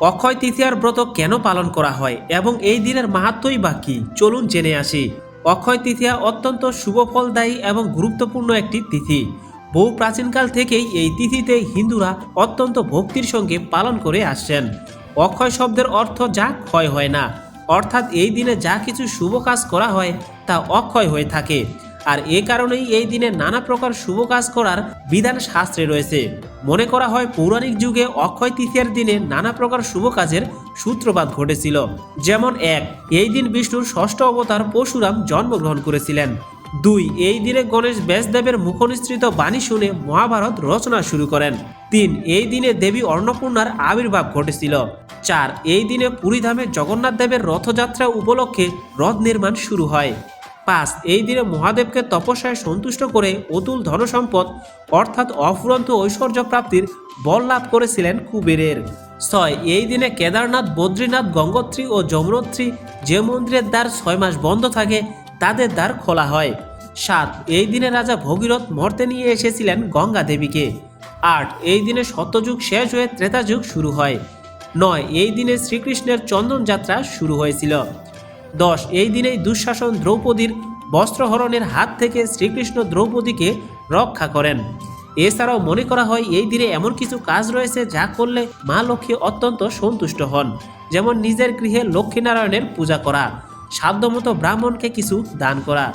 অক্ষয় তৃতীয়ার ব্রত কেন পালন করা হয় এবং এই দিনের মাহাত্মই বা কি? চলুন জেনে আসি। অক্ষয় তৃতীয়া অত্যন্ত শুভ ফলদায়ী এবং গুরুত্বপূর্ণ একটি তিথি। বহু প্রাচীনকাল থেকেই এই তিথিতে হিন্দুরা অত্যন্ত ভক্তির সঙ্গে পালন করে আসছেন। অক্ষয় শব্দের অর্থ যা ক্ষয় হয় না। অর্থাৎ এই দিনে যা কিছু শুভ কাজ করা হয় তা অক্ষয় হয়ে থাকে। আর এ কারণেই এই দিনে নানা প্রকার শুভ কাজ করার বিধান শাস্ত্রে রয়েছে। মনে করা হয় পৌরাণিক যুগে অক্ষয় তৃতীয়ার দিনে নানা প্রকার শুভ কাজের সূত্রপাত ঘটেছিল। যেমন এক, এই দিন বিষ্ণুর ষষ্ঠ অবতার পরশুরাম জন্মগ্রহণ করেছিলেন। দুই, এই দিনে গণেশ ব্যাসদেবের মুখনিসৃত বাণী শুনে মহাভারত রচনা শুরু করেন। তিন, এই দিনে দেবী অন্নপূর্ণার আবির্ভাব ঘটেছিল। চার, এই দিনে পুরীধামে জগন্নাথ দেবের রথযাত্রা উপলক্ষে রথ নির্মাণ শুরু হয়। পাঁচ এই দিনে মহাদেবকে তপস্যায় সন্তুষ্ট করে অতুল ধনসম্পদ, অর্থাৎ অফুরন্ত ঐশ্বর্য প্রাপ্তির বল লাভ করেছিলেন কুবেরের। ছয়, এই দিনে কেদারনাথ, বদ্রীনাথ, গঙ্গোত্রী ও যমুনোত্রী যে মন্দিরের দ্বার ছয় মাস বন্ধ থাকে, তাদের দ্বার খোলা হয়। সাত, এই দিনে রাজা ভগীরথ মর্তে নিয়ে এসেছিলেন গঙ্গা দেবীকে। আট, এই দিনে সত্যযুগ শেষ হয়ে ত্রেতা যুগ শুরু হয়। নয়, এই দিনে শ্রীকৃষ্ণের চন্দন যাত্রা শুরু হয়েছিল। দশ, এই দিনেই দুঃশাসন দ্রৌপদীর বস্ত্রহরণের হাত থেকে শ্রীকৃষ্ণ দ্রৌপদীকে রক্ষা করেন। এছাড়াও মনে করা হয়, এই দিনে এমন কিছু কাজ রয়েছে যা করলে মা লক্ষ্মী অত্যন্ত সন্তুষ্ট হন, যেমন নিজের গৃহে লক্ষ্মীনারায়ণের পূজা করা, সাধ্যমতো ব্রাহ্মণকে কিছু দান করা।